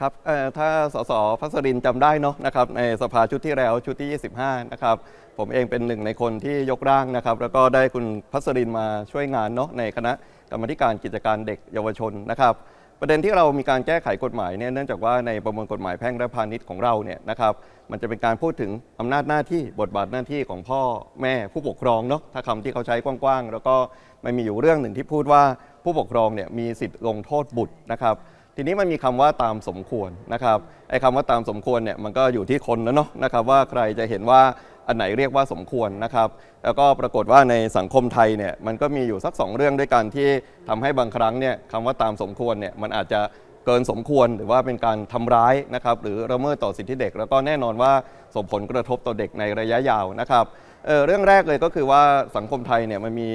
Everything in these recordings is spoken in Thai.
ครับถ้าสสพัสรินจำได้เนาะนะครับในสภาชุดที่แล้วชุดที่ 25 นะครับ ผมเองเป็นหนึ่งในคนที่ยกร่างนะครับ แล้วก็ได้คุณพัสรินมาช่วยงานเนาะในคณะกรรมธิการกิจการเด็กเยาวชนนะครับ ประเด็นที่เรามีการแก้ไขกฎหมายเนี่ยเนื่องจากว่าในประมวลกฎหมายแพ่งและพาณิชย์ของเราเนี่ยนะครับ มันจะเป็นการพูดถึงอำนาจหน้าที่บทบาทหน้าที่ของพ่อแม่ผู้ปกครองเนาะถ้าคำที่เขาใช้กว้างๆ แล้วก็มันมีอยู่เรื่องหนึ่งที่พูดว่าผู้ปกครองเนี่ยมีสิทธิ์ลงโทษบุตรนะครับ ทีนี้มันมีคำว่าตามสมควรนะครับไอ้คำว่าตามสมควรเนี่ยมันก็อยู่ที่คนแล้วเนาะนะครับว่าใครจะเห็นว่าอันไหนเรียกว่าสมควรนะครับ แล้วก็ปรากฏว่าในสังคมไทยเนี่ยมันก็มีอยู่สักสองเรื่องด้วยกันที่ทำให้บางครั้งเนี่ยคำว่าตามสมควรเนี่ยมันอาจจะเกินสมควรหรือว่าเป็นการทำร้ายนะครับหรือละเมิดต่อสิทธิเด็ก แล้วก็แน่นอนว่าส่งผลกระทบต่อเด็กในระยะยาวนะครับเเรื่องแรกเลยก็คือว่าสังคมไทยเนี่ยมันมี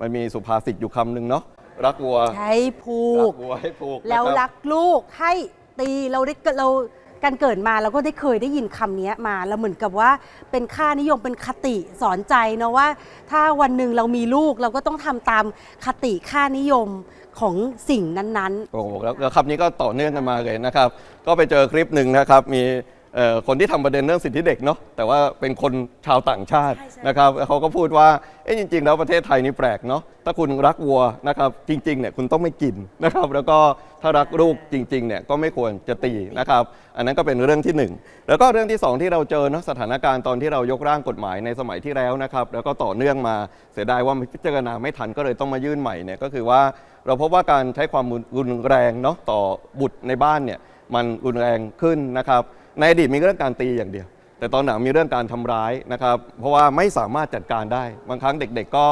มันมีสุภาษิตอยู่คำหนึ่งเนาะ รักวัวใช้ผูรักก วัวให้ผูกแล้วนะครับรักลูกให้ตีเราได้เราการเกิดมาเราก็ได้เคยได้ยินคำนี้มาแล้วเหมือนกับว่าเป็นค่านิยมเป็นคติสอนใจเนาะว่า ถ้าวันหนึ่งเรามีลูกเราก็ต้องทำตามคติค่านิยมของสิ่งนั้น โอ้โหแล้วแล้วคำนี้ก็ต่อเนื่องกันมาเลยนะครับ ก็ไปเจอคลิปหนึ่งนะครับ มี เอ่อคนที่ทำประเด็นเรื่องสิทธิเด็กเนาะแต่ว่าเป็นคนชาวต่างชาติใช่ใช่นะครับแล้วเขาก็พูดว่าเอ๊ะจริง ๆ แล้วประเทศไทยนี่แปลกเนาะถ้าคุณรักวัวนะครับจริงๆเนี่ยคุณต้องไม่กินนะครับแล้วก็ถ้ารักลูกจริงๆเนี่ยก็ไม่ควรจะตีนะครับอันนั้นก็เป็นเรื่องที่หนึ่งแล้วก็เรื่องที่สองที่เราเจอเนาะสถานการณ์ตอนที่เรายกร่างกฎหมายในสมัยที่แล้วนะครับแล้วก็ต่อเนื่องมาเสียดายว่าพิจารณาไม่ทันก็เลยต้องมายื่นใหม่เนี่ยก็คือว่าเราพบว่าการใช้ความรุนแรงเนาะต่อบุตรในบ้านเนี่ยมันรุนแรงขึ้นนะครับ ในอดีตมีเรื่องการตีอย่างเดียว แต่ตอนหลังมีเรื่องการทำร้ายนะครับ เพราะว่าไม่สามารถจัดการได้ บางครั้งเด็กๆก็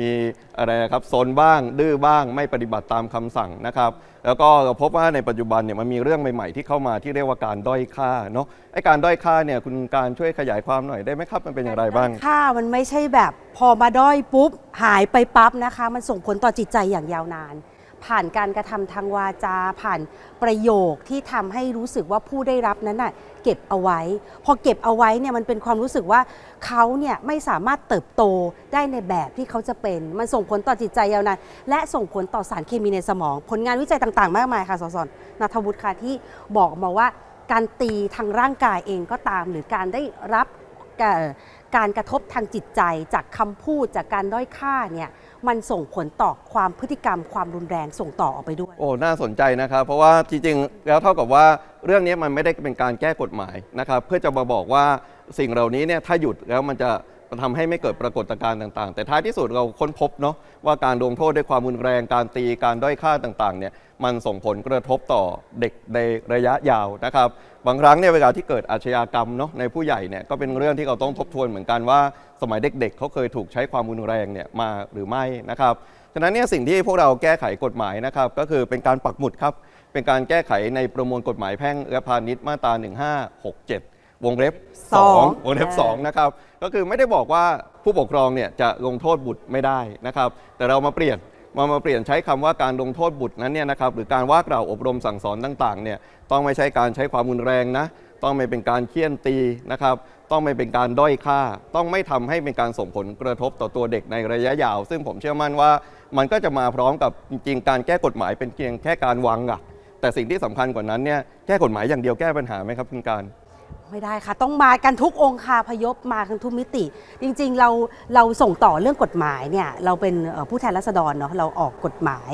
มีอะไรนะครับโซนบ้าง ดื้อบ้าง ไม่ปฏิบัติตามคำสั่งนะครับ แล้วก็เราพบว่าในปัจจุบันเนี่ยมันมีเรื่องใหม่ๆที่เข้ามาที่เรียกว่าการด้อยค่าเนาะไอ้การด้อยค่าเนี่ยคุณการช่วยขยายความหน่อยได้ไหมครับมันเป็นอย่างไรบ้างค่ามันไม่ใช่แบบพอมาด้อยปุ๊บหายไปปั๊บนะคะ มันส่งผลต่อจิตใจอย่างยาวนาน ผ่านการกระทำทางวาจา ผ่านประโยคที่ทำให้รู้สึกว่าผู้ได้รับนั้นน่ะเก็บเอาไว้ พอเก็บเอาไว้เนี่ยมันเป็นความรู้สึกว่าเขาเนี่ยไม่สามารถเติบโตได้ในแบบที่เขาจะเป็น มันส่งผลต่อจิตใจยาวนานและส่งผลต่อสารเคมีในสมอง ผลงานวิจัยต่างๆ มากมายค่ะสสนัทวุฒิค่ะที่บอกมาว่าการตีทางร่างกายเองก็ตาม หรือการได้รับ การกระทบทางจิตใจจากคำพูดจากการด้อยค่าเนี่ยมันส่งผลต่อความพฤติกรรมความรุนแรงส่งต่อออกไปด้วย โอ้ น่าสนใจนะครับ เพราะว่าจริงๆ แล้วเท่ากับว่าเรื่องนี้มันไม่ได้เป็นการแก้กฎหมายนะครับ เพื่อจะมาบอกว่าสิ่งเหล่านี้เนี่ยถ้าหยุดแล้วมันจะ ทำให้ไม่เกิดปรากฏการณ์ต่างๆ แต่ท้ายที่สุดเราค้นพบเนาะว่าการลงโทษด้วยความรุนแรงการตีการด้อยค่าต่างๆเนี่ยมันส่งผลกระทบต่อเด็กในระยะยาวนะครับบางครั้งเนี่ยเวลาที่เกิดอาชญากรรมเนาะในผู้ใหญ่เนี่ยก็เป็นเรื่องที่เราต้องทบทวนเหมือนกันว่า สมัยเด็กๆ เขาเคยถูกใช้ความรุนแรงเนี่ยมาหรือไม่นะครับฉะนั้นเนี่ยสิ่งที่พวกเราแก้ไขกฎหมายนะครับก็คือเป็นการปักหมุดครับเป็นการแก้ไขในประมวลกฎหมายแพ่งและพาณิชย์มาตรา 1567 วงเล็บสอง 2วงเล็บ2นะครับก็คือไม่ได้บอกว่าผู้ปกครองเนี่ยจะลงโทษบุตรไม่ได้นะครับ แต่เรามาเปลี่ยนมามาเปลี่ยนใช้คำว่าการลงโทษบุตรนั้นเนี่ยนะครับหรือการว่ากล่าวอบรมสั่งสอนต่างๆเนี่ยต้องไม่ใช่การใช้ความรุนแรงนะ ต้องไม่เป็นการเคี่ยนตีนะครับ ต้องไม่เป็นการด้อยค่า ต้องไม่ทำให้เป็นการส่งผลกระทบต่อตัวเด็กในระยะยาว ซึ่งผมเชื่อมั่นว่ามันก็จะมาพร้อมกับจริงๆการแก้กฎหมายเป็นเพียงแค่การวางหลักแต่สิ่งที่สำคัญกว่านั้นเนี่ยแก้กฎหมายอย่างเดียวแก้ปัญหาไหมครับคุณการ ไม่ได้ค่ะ ต้องมากันทุกองค์คาพยพมากันทุกมิติ จริงๆ เราเราส่งต่อเรื่องกฎหมายเนี่ยเราเป็นเอ่อผู้แทนรัษฎรเนาะเราออกกฎหมาย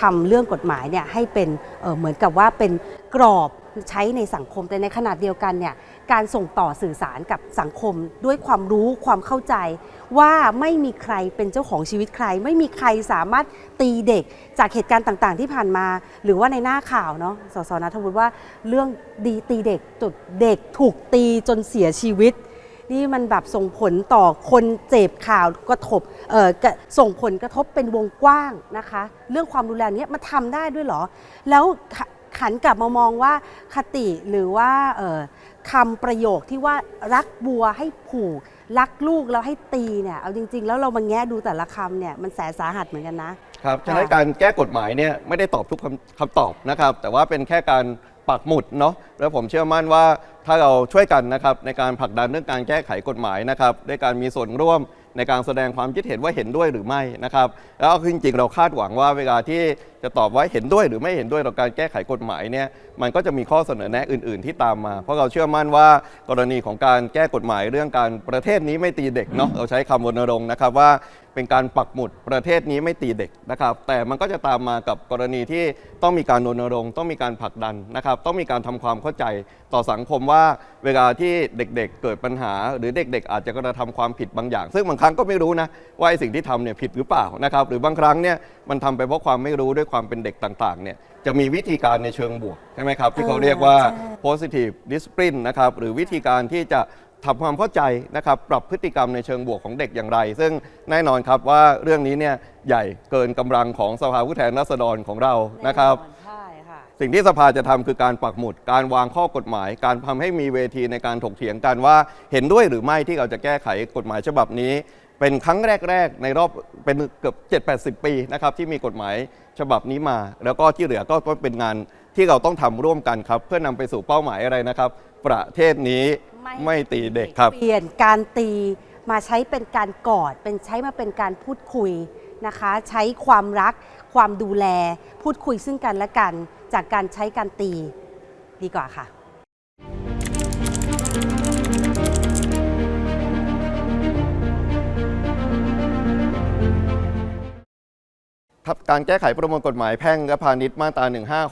ทำเรื่องกฎหมายเนี่ยให้เป็นเอ่อเหมือนกับว่าเป็นกรอบ ใช้ในสังคมแต่ในขณะเดียวกันเนี่ยการส่งต่อสื่อสารกับสังคม ด้วยความรู้ความเข้าใจ ว่าไม่มีใครเป็นเจ้าของชีวิตใคร ไม่มีใครสามารถตีเด็กจากเหตุการณ์ต่างๆ ที่ผ่านมา หรือว่าในหน้าข่าวเนาะสสนัทวุฒิว่าเรื่องดีตีเด็กจุดเด็กถูกตีจนเสียชีวิตนี่มันแบบส่งผลต่อคนเจ็บข่าวกระทบเอ่อกระส่งผลกระทบเป็นวงกว้างนะคะ เรื่องความรุนแรงเนี้ยมันทำได้ด้วยเหรอ แล้ว ขขันกลับมามองว่าคติหรือว่าเอ่อคำประโยคที่ว่ารักบัวให้ผูก รักลูกแล้วให้ตีเนี่ยเอาจริง ๆ แล้วเรามาแงะดูแต่ละคำเนี่ยมันแสนสาหัสเหมือนกันนะครับฉะนั้นการแก้กฎหมายเนี่ยไม่ได้ตอบทุกคำคำตอบนะครับ แต่ว่าเป็นแค่การปักหมุดเนาะแล้วผมเชื่อมั่นว่าถ้าเราช่วยกันนะครับในการผลักดันเรื่องการแก้ไขกฎหมายนะครับด้วยการมีส่วนร่วม ในการแสดงความคิดเห็นว่าเห็นด้วยหรือไม่นะครับ แล้วก็จริงๆเราคาดหวังว่าเวลาที่จะตอบว่าเห็นด้วยหรือไม่เห็นด้วยต่อการแก้ไขกฎหมายเนี่ยมันก็จะมีข้อเสนอแนะอื่น ๆ ที่ตามมา เพราะเราเชื่อมั่นว่ากรณีของการแก้กฎหมายเรื่องการประเทศนี้ไม่ตีเด็กเนาะเราใช้คำรณรงค์นะครับว่า เป็นการปักหมุดประเทศนี้ไม่ตีเด็กนะครับ แต่มันก็จะตามมากับกรณีที่ต้องมีการรณรงค์ต้องมีการผลักดันนะครับ ต้องมีการทำความเข้าใจต่อสังคมว่าเวลาที่เด็กๆ เกิดปัญหา หรือเด็ก ๆ อาจจะกระทำความผิดบางอย่าง ซึ่งบางครั้งก็ไม่รู้นะว่าไอ้สิ่งที่ทำเนี่ยผิดหรือเปล่านะครับหรือบางครั้งเนี่ยมันทำไปเพราะความไม่รู้ด้วยความเป็นเด็กต่างๆเนี่ยจะมีวิธีการในเชิงบวกใช่ไหมครับที่เขาเรียกว่าใช่ positive discipline นะครับหรือวิธีการที่จะ ทำความเข้าใจนะครับปรับพฤติกรรมในเชิงบวกของเด็กอย่างไร ซึ่งแน่นอนครับว่าเรื่องนี้เนี่ยใหญ่เกินกำลังของสภาผู้แทนราษฎรของเรานะครับ ใช่ค่ะ สิ่งที่สภาจะทำคือการปักหมุด การวางข้อกฎหมาย การทำให้มีเวทีในการถกเถียงกันว่าเห็นด้วยหรือไม่ที่เราจะแก้ไขกฎหมายฉบับนี้ เป็นครั้งแรก ๆ ในรอบเป็นเกือบ 7-80 ปีนะครับที่มีกฎหมายฉบับนี้มา แล้วก็ที่เหลือก็เป็นงานที่เราต้องทำร่วมกันครับ เพื่อนำไปสู่เป้าหมายอะไรนะครับ ประเทศนี้ ไม่ตีเด็กครับ เปลี่ยนการตีมาใช้เป็นการกอด เป็นใช้มาเป็นการพูดคุยนะคะ ใช้ความรัก ความดูแล พูดคุยซึ่งกันและกัน จากการใช้การตี ดีกว่าค่ะครับการแก้ไขประมวลกฎหมายแพ่งและพาณิชย์มาตรา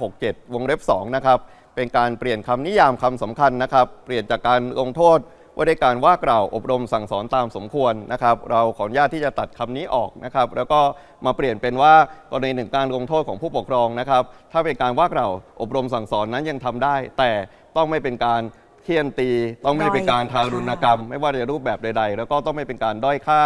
1567 วงเล็บ 2 นะครับ เป็นการเปลี่ยนคำนิยามคำสำคัญนะครับ เปลี่ยนจากการลงโทษว่าด้วยการว่ากล่าวอบรมสั่งสอนตามสมควรนะครับ เราขออนุญาตที่จะตัดคำนี้ออกนะครับ แล้วก็มาเปลี่ยนเป็นว่ากรณีหนึ่งการลงโทษของผู้ปกครองนะครับ ถ้าเป็นการว่ากล่าวอบรมสั่งสอนนั้นยังทำได้ แต่ต้องไม่เป็นการเคี่ยนตี ต้องไม่เป็นการทารุณกรรม ไม่ว่าจะรูปแบบใด ๆ แล้วก็ต้องไม่เป็นการด้อยค่า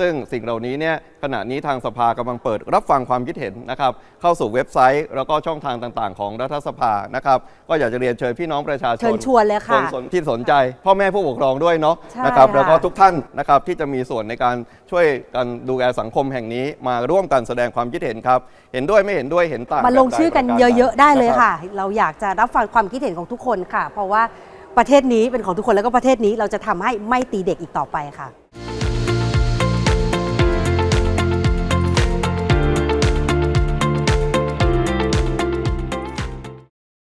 ซึ่งสิ่งเหล่านี้เนี่ยขณะนี้ทางสภากำลังเปิดรับฟังความคิดเห็นนะครับเข้าสู่เว็บไซต์ แล้วก็ช่องทางต่างๆ ของรัฐสภานะครับก็อยากจะเรียนเชิญพี่น้องประชาชนเชิญชวนเลยค่ะนสนที่สนใจ พ่อแม่ผู้ปกครองด้วยเนาะใช่นะครับค่ะ แล้วก็ทุกท่านนะครับที่จะมีส่วนในการช่วยกันดูแลสังคมแห่งนี้มาร่วมกันแสดงความคิดเห็นครับเห็นด้วยไม่เห็นด้วยเห็นต่างมาลงชื่อกันแบบใดเยอะๆ ได้เลยนรับค่ะ เราอยากจะรับฟังความคิดเห็นของทุกคนค่ะ เพราะว่าประเทศนี้เป็นของทุกคนแล้วก็ประเทศนี้เราจะทำให้ไม่ตีเด็กอีกต่อไปค่ะ